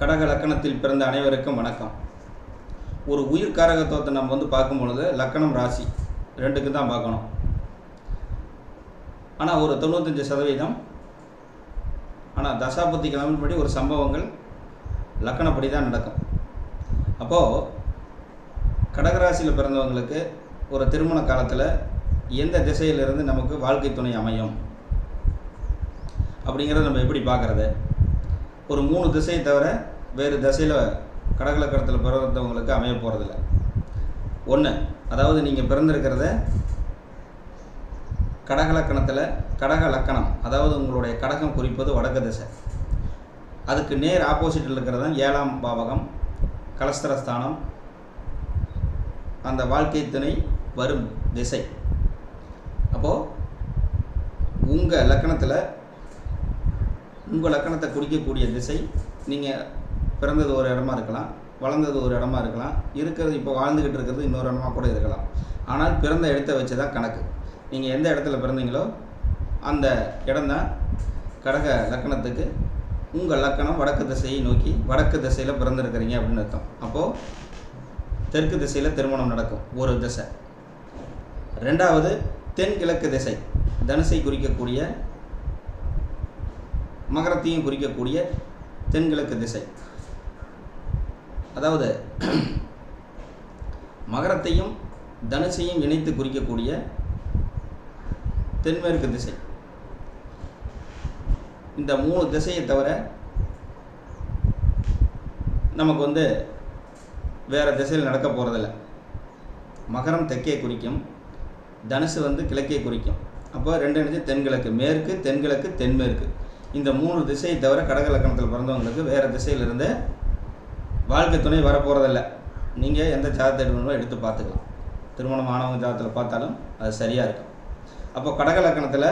கடக லக்கணத்தில் பிறந்த அனைவருக்கும் வணக்கம். ஒரு உயிர் காரகத்துவத்தை நம்ம வந்து பார்க்கும் பொழுது லக்கணம் ராசி ரெண்டுக்கு தான் பார்க்கணும். ஆனால் ஒரு தொண்ணூத்தஞ்சு சதவீதம் ஆனால் தசாபுத்தி கிழமைப்படி ஒரு சம்பவங்கள் லக்கணப்படி தான் நடக்கும். அப்போது கடகராசியில் பிறந்தவங்களுக்கு ஒரு திருமண காலத்தில் எந்த திசையிலிருந்து நமக்கு வாழ்க்கை துணை அமையும்? அப்படிங்கிறத நம்ம எப்படி பார்க்குறது? ஒரு மூணு திசையை தவிர வேறு திசையில் கடகலக்கணத்தில் பிறந்தவங்களுக்கு அமைய போகிறதில்ல ஒன்று அதாவது நீங்கள் பிறந்திருக்கிறத கடகலக்கணத்தில் கடக லக்கணம் அதாவது உங்களுடைய கடகம் குறிப்பது வடக்கு திசை. அதுக்கு நேர் ஆப்போசிட்டில் இருக்கிறது தான் ஏழாம் பாவகம் கலஸ்தரஸ்தானம். அந்த வாழ்க்கை துணை வரும் திசை. அப்போது உங்கள் லக்கணத்தில் உங்கள் லக்கணத்தை குறிக்கக்கூடிய திசை நீங்கள் பிறந்தது ஒரு இடமா இருக்கலாம் வளர்ந்தது ஒரு இடமா இருக்கலாம் இருக்கிறது இப்போ வாழ்ந்துக்கிட்டு இருக்கிறது இன்னொரு இடமா கூட இருக்கலாம். ஆனால் பிறந்த இடத்த வச்சு தான் கணக்கு. நீங்கள் எந்த இடத்துல பிறந்தீங்களோ அந்த இடம்தான் கடக லக்கணத்துக்கு. உங்கள் லக்கணம் வடக்கு திசையை நோக்கி வடக்கு திசையில் பிறந்திருக்கிறீங்க அப்படின்னு அர்த்தம். அப்போது தெற்கு திசையில் திருமணம் நடக்கும் ஒரு திசை. ரெண்டாவது தென்கிழக்கு திசை தனுசை குறிக்கக்கூடிய மகரத்தையும் குறிக்கக்கூடிய தென்கிழக்கு திசை. அதாவது மகரத்தையும் தனுசையும் இணைத்து குறிக்கக்கூடிய தென்மேற்கு திசை. இந்த மூணு திசையை தவிர நமக்கு வந்து வேறு திசையில் நடக்க போகிறதில்ல மகரம் தெற்கே குறிக்கும் தனுசு வந்து கிழக்கே குறிக்கும். அப்போ ரெண்டு இணைஞ்சு தென்கிழக்கு மேற்கு தென்கிழக்கு தென்மேற்கு. இந்த மூணு திசையை தவிர கடக லக்கணத்தில் பிறந்தவங்களுக்கு வேறு திசையிலிருந்து வாழ்க்கை துணை வரப்போகிறதில்ல நீங்கள் எந்த ஜாதத்தை எடுக்கணுமோ எடுத்து பார்த்துக்கலாம். திருமணம் ஆனவங்க ஜாதத்தில் பார்த்தாலும் அது சரியாக இருக்கும். அப்போ கடக லக்கணத்தில்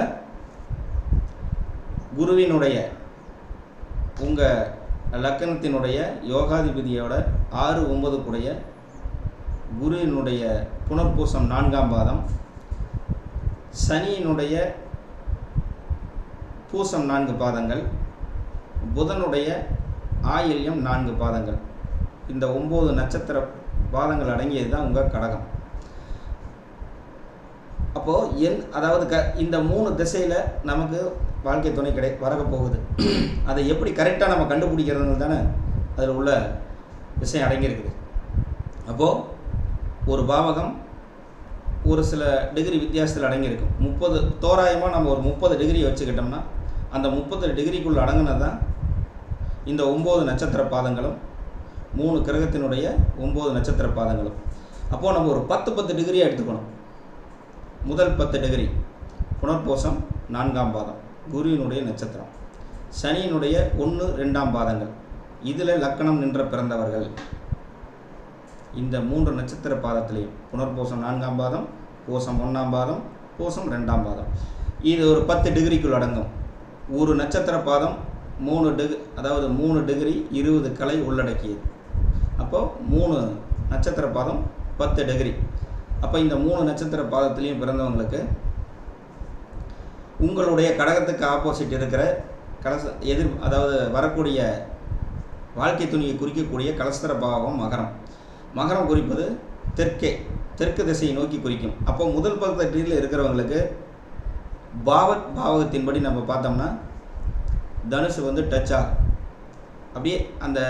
குருவினுடைய உங்கள் லக்கணத்தினுடைய யோகாதிபதியோட ஆறு ஒன்பது கூடைய குருவினுடைய புனர்பூசம் நான்காம் பாதம் சனியினுடைய பூசம் நான்கு பாதங்கள் புதனுடைய ஆயில்யம் நான்கு பாதங்கள். இந்த ஒம்பது நட்சத்திர பாதங்கள் அடங்கியது தான் உங்கள் கடகம். அப்போது என் அதாவது க இந்த மூணு திசையில் நமக்கு வாழ்க்கை துணை கிடை வரப்போகுது. அதை எப்படி கரெக்டாக நம்ம கண்டுபிடிக்கிறது தானே அதில் உள்ள விஷயம் அடங்கியிருக்குது. அப்போது ஒரு பாவகம் ஒரு சில டிகிரி வித்தியாசத்தில் அடங்கியிருக்கும். முப்பது தோராயமாக நம்ம ஒரு முப்பது டிகிரி வச்சுக்கிட்டோம்னா அந்த முப்பது டிகிரிக்குள் அடங்கினதான் இந்த ஒம்பது நட்சத்திர பாதங்களும் மூணு கிரகத்தினுடைய ஒம்பது நட்சத்திர பாதங்களும். அப்போது நம்ம ஒரு பத்து பத்து டிகிரியாக எடுத்துக்கணும். முதல் பத்து டிகிரி புனர்போசம் நான்காம் பாதம் குருவினுடைய நட்சத்திரம். சனியினுடைய ஒன்று ரெண்டாம் பாதங்கள். இதில் லக்கணம் நின்ற பிறந்தவர்கள். இந்த மூன்று நட்சத்திர பாதத்திலையும் புனர்பூசம் நான்காம் பாதம் பூசம் ஒன்றாம் பாதம் பூசம் ரெண்டாம் பாதம். இது ஒரு பத்து டிகிரிக்குள் அடங்கும். ஒரு நட்சத்திர பாதம் மூணு டிகிரி அதாவது மூணு டிகிரி இருபது கலை உள்ளடக்கியது. அப்போது மூணு நட்சத்திர பாதம் பத்து டிகிரி. அப்போ இந்த மூணு நட்சத்திர பாதத்துலேயும் பிறந்தவங்களுக்கு உங்களுடைய கடகத்துக்கு ஆப்போசிட் இருக்கிற கலச எதிர் அதாவது வரக்கூடிய வாழ்க்கை துணியை குறிக்கக்கூடிய கலஸ்தர பாவம் மகரம். மகரம் குறிப்பது தெற்கே தெற்கு திசையை நோக்கி குறிக்கும். அப்போ முதல் பக்கத்தில் இருக்கிறவங்களுக்கு பாவத் பாவகத்தின்படி நம்ம பார்த்தோம்னா தனுசு வந்து டச் ஆகும். அப்படியே அந்த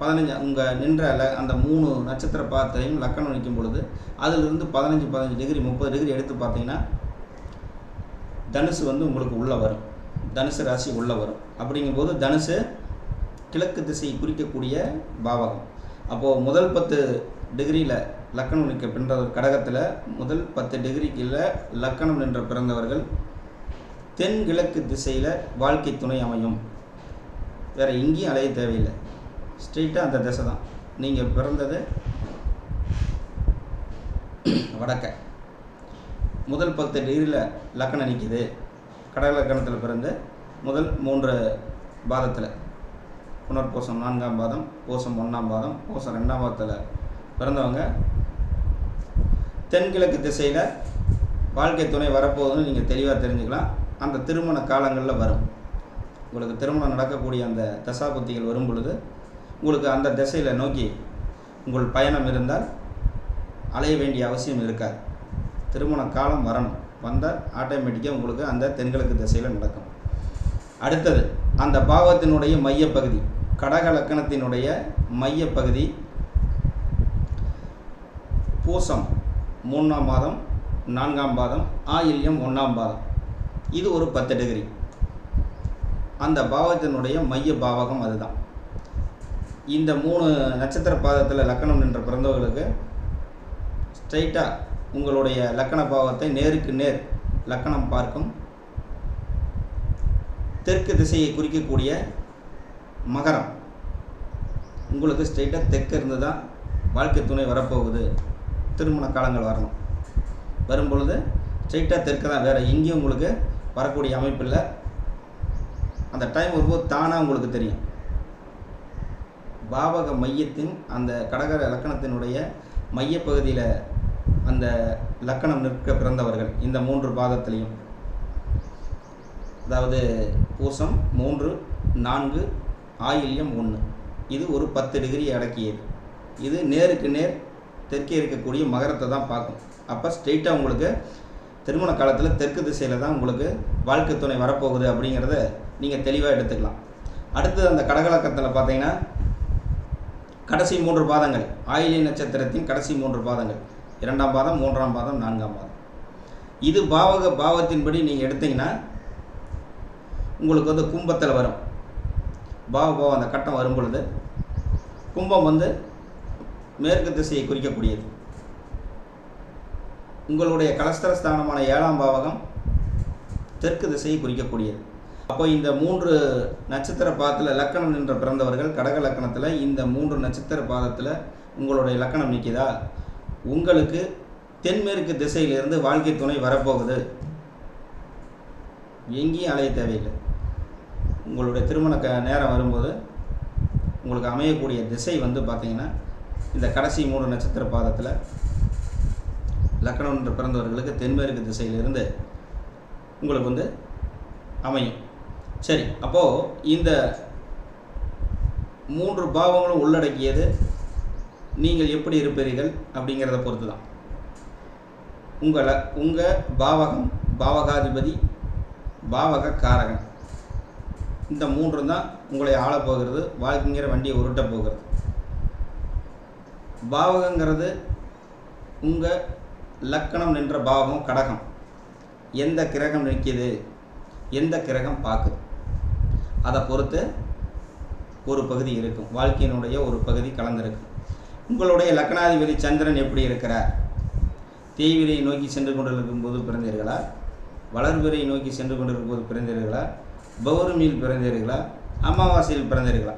பதினஞ்சு உங்கள் நின்ற ல அந்த மூணு நட்சத்திர பாதத்தையும் லக்கணம் நிற்கும் பொழுது அதிலிருந்து பதினஞ்சு பதினஞ்சு டிகிரி முப்பது டிகிரி எடுத்து பார்த்தீங்கன்னா தனுசு வந்து உங்களுக்கு உள்ளே வரும். தனுசு ராசி உள்ளே வரும். அப்படிங்கும்போது தனுசு கிழக்கு திசையை குறிக்கக்கூடிய பாவகம். அப்போது முதல் பத்து டிகிரியில் லக்கணம் நிற்க பின்ற கடகத்தில் முதல் பத்து டிகிரிக்குள்ள லக்கணம் நின்ற பிறந்தவர்கள் தென்கிழக்கு திசையில் வாழ்க்கை துணை அமையும். வேறு எங்கேயும் அலைய தேவையில்லை. ஸ்ட்ரெயிட்டாக அந்த திசை தான். நீங்கள் பிறந்தது வடக்க. முதல் பத்து டிகிரியில் லக்கணம் நிற்கிது கடல் லக்கணத்தில் பிறந்து முதல் மூன்று பாதத்தில். புனர்பூசம் நான்காம் பாதம் பூசம் ஒன்றாம் பாதம் பூசம் ரெண்டாம் பாதத்தில் பிறந்தவங்க தென்கிழக்கு திசையில் வாழ்க்கை துணை வரப்போகுதுன்னு நீங்கள் தெளிவாக தெரிஞ்சுக்கலாம். அந்த திருமண காலங்களில் வரும். உங்களுக்கு திருமணம் நடக்கக்கூடிய அந்த தசாபுத்திகள் வரும் பொழுது உங்களுக்கு அந்த திசையில் நோக்கி உங்கள் பயணம் இருந்தால் அலைய வேண்டிய அவசியம் இருக்காது. திருமண காலம் வரணும். வந்தால் ஆட்டோமேட்டிக்காக உங்களுக்கு அந்த தென்கிழக்கு திசையில் நடக்கும். அடுத்தது அந்த பாவத்தினுடைய மையப்பகுதி கடக லக்கணத்தினுடைய மையப்பகுதி பூசம் மூணாம் பாதம் நான்காம் பாதம் ஆயில்யம் ஒன்றாம் பாதம். இது ஒரு பத்து டிகிரி அந்த பாவத்தினுடைய மைய பாவகம் அதுதான். இந்த மூணு நட்சத்திர பாதத்தில் லக்கணம் நின்ற பிறந்தவர்களுக்கு ஸ்ட்ரைட்டாக உங்களுடைய லக்கண பாவத்தை நேருக்கு நேர் லக்கணம் பார்க்கும். தெற்கு திசையை குறிக்கக்கூடிய மகரம் உங்களுக்கு ஸ்ட்ரைட்டாக தெற்கு இருந்து தான் வாழ்க்கை துணை வரப்போகுது. திருமண காலங்கள் வரணும். வரும் பொழுது ஸ்ட்ரைட்டாக தெற்கு தான் வேறு எங்கேயும் உங்களுக்கு வரக்கூடிய அமைப்பில் அந்த டைம் வரும்போது தானாக உங்களுக்கு தெரியும். பாவக மையத்தின் அந்த கடகர லக்கணத்தினுடைய மையப்பகுதியில் அந்த லக்கணம் நிற்க பிறந்தவர்கள் இந்த மூன்று பாதத்திலையும் அதாவது பூசம் மூன்று நான்கு ஆயில்யம் ஒன்று இது ஒரு பத்து டிகிரி அடக்கியது. இது நேருக்கு நேர் தெற்கே இருக்கக்கூடிய மகரத்தை தான் பார்க்கும். அப்போ ஸ்ட்ரெயிட்டாக உங்களுக்கு திருமண காலத்தில் தெற்கு திசையில் தான் உங்களுக்கு வாழ்க்கை துணை வரப்போகுது அப்படிங்கிறத நீங்கள் தெளிவாக எடுத்துக்கலாம். அடுத்தது அந்த கடகலக்கத்தில் பார்த்தீங்கன்னா கடைசி மூன்று பாதங்கள். ஆயிலி நட்சத்திரத்தின் கடைசி மூன்று பாதங்கள். இரண்டாம் பாதம் மூன்றாம் பாதம் நான்காம் பாதம். இது பாவக பாவத்தின்படி நீங்கள் எடுத்தீங்கன்னா உங்களுக்கு வந்து கும்பத்தில் வரும். பாவ பாவம் அந்த கட்டம் வரும் பொழுது கும்பம் வந்து மேற்கு திசையை குறிக்கக்கூடியது. உங்களுடைய கலஸ்தர ஸ்தானமான ஏழாம் பாவகம் தெற்கு திசையை குறிக்கக்கூடியது. அப்போ இந்த மூன்று நட்சத்திர பாதத்தில் லக்கணம் நின்ற பிறந்தவர்கள் கடக லக்கணத்தில் இந்த மூன்று நட்சத்திர பாதத்தில் உங்களுடைய லக்கணம் நிற்கிதா உங்களுக்கு தென்மேற்கு திசையிலிருந்து வாழ்க்கை துணை வரப்போகுது. எங்கேயும் அலைய தேவையில்லை. உங்களுடைய திருமண க நேரம் வரும்போது உங்களுக்கு அமையக்கூடிய திசை வந்து பார்த்திங்கன்னா இந்த கடைசி மூணு நட்சத்திர பாதத்தில் லக்கணம் என்று பிறந்தவர்களுக்கு தென்மேற்கு திசையிலிருந்து உங்களுக்கு வந்து அமையும். சரி அப்போது இந்த மூன்று பாவங்களும் உள்ளடக்கியது நீங்கள் எப்படி இருப்பீர்கள் அப்படிங்கிறத பொறுத்து தான் உங்களை உங்கள் பாவகம் பாவகாதிபதி பாவக காரகன். இந்த மூன்று தான் உங்களை ஆளப்போகிறது வாழ்க்கைங்கிற வண்டியை உருட்ட போகிறது. பாவகங்கிறது உங்கள் லக்கணம் நின்ற பாவம் கடகம். எந்த கிரகம் நிற்கிது? எந்த கிரகம் பார்க்குது? அதை பொறுத்து ஒரு பகுதி இருக்கும். வாழ்க்கையினுடைய ஒரு பகுதி கலந்திருக்கும். உங்களுடைய லக்னாதிபதி சந்திரன் எப்படி இருக்கிறார்? தேய்விரை நோக்கி சென்று கொண்டிருக்கும் போது பிறந்தீர்களா? வளர்பிறை நோக்கி சென்று கொண்டிருக்கும் போது பிறந்தீர்களா? பௌர்மியில் பிறந்தீர்களா? அமாவாசையில் பிறந்தீர்களா?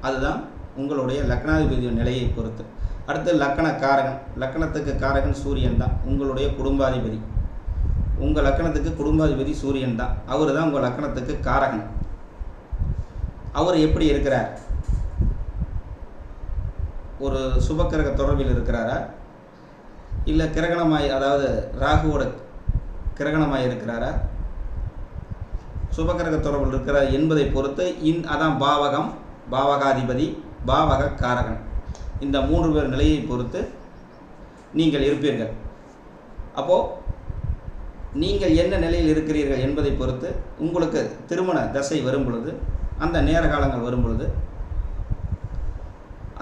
அதுதான் உங்களுடைய லக்னாதிபதியின் நிலையை பொறுத்து. அடுத்து லக்கண காரகன் லக்கணத்துக்கு காரகன் சூரியன் தான். உங்களுடைய குடும்பாதிபதி. உங்கள் லக்கணத்துக்கு குடும்பாதிபதி சூரியன் தான். அவர் தான் உங்கள் லக்கணத்துக்கு காரகன். அவர் எப்படி இருக்கிறார்? ஒரு சுபக்கிரக தொடர்பில் இருக்கிறாரா? இல்லை கிரகணமாய் அதாவது ராகுவோட கிரகணமாய் இருக்கிறாரா? சுபக்கிரக தொடர்பில் இருக்கிறார் என்பதை பொறுத்து இன் அதான் பாவகம் பாவகாதிபதி பாவக காரகன். இந்த மூன்று பேர் நிலையை பொறுத்து நீங்கள் இருப்பீர்கள். அப்போது நீங்கள் என்ன நிலையில் இருக்கிறீர்கள் என்பதை பொறுத்து உங்களுக்கு திருமண தசை வரும் பொழுது அந்த நேர காலங்கள் வரும் பொழுது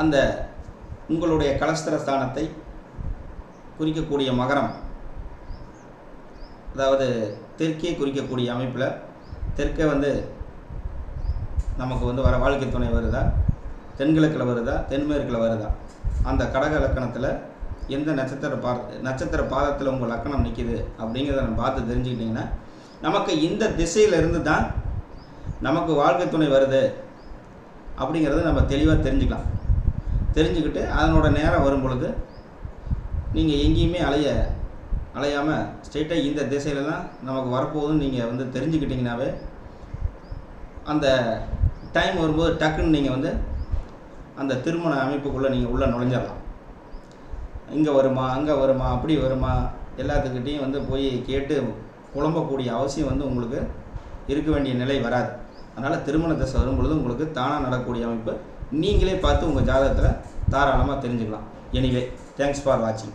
அந்த உங்களுடைய கலஸ்தர ஸ்தானத்தை குறிக்கக்கூடிய மகரம் அதாவது தெற்கே குறிக்கக்கூடிய அமைப்பில் தெற்கே வந்து நமக்கு வந்து வர வாழ்க்கை துணை வருதா? தென்கிழக்கில் வருதா தென்மேற்கில் வருதா? அந்த கடக லக்கணத்தில் எந்த நட்சத்திர பா நட்சத்திர பாதத்தில் உங்கள் லக்கணம் நிற்கிது அப்படிங்கிறத நம்ம பார்த்து தெரிஞ்சுக்கிட்டிங்கன்னா நமக்கு இந்த திசையிலிருந்து தான் நமக்கு வாழ்க்கை துணை வருது அப்படிங்கிறத நம்ம தெளிவாக தெரிஞ்சுக்கலாம். தெரிஞ்சுக்கிட்டு அதனோட நேரம் வரும் பொழுது நீங்கள் எங்கேயுமே அலைய அலையாமல் ஸ்ட்ரெயிட்டாக இந்த திசையில் தான் நமக்கு வரப்போகுதுன்னு நீங்கள் வந்து தெரிஞ்சுக்கிட்டிங்கனாவே அந்த டைம் வரும்போது டக்குன்னு நீங்கள் வந்து அந்த திருமண அமைப்புக்குள்ளே நீங்கள் உள்ளே நுழைஞ்சிடலாம் இங்கே வருமா அங்கே வருமா அப்படி வருமா எல்லாத்துக்கிட்டேயும் வந்து போய் கேட்டு குழம்பக்கூடிய அவசியம் வந்து உங்களுக்கு இருக்க வேண்டிய நிலை வராது. அதனால் திருமண தசை வரும்பொழுது உங்களுக்கு தானாக நடக்கக்கூடிய அமைப்பு நீங்களே பார்த்து உங்கள் ஜாதகத்தில் தாராளமாக தெரிஞ்சுக்கலாம். எனிவே தேங்க்ஸ் ஃபார் வாட்சிங்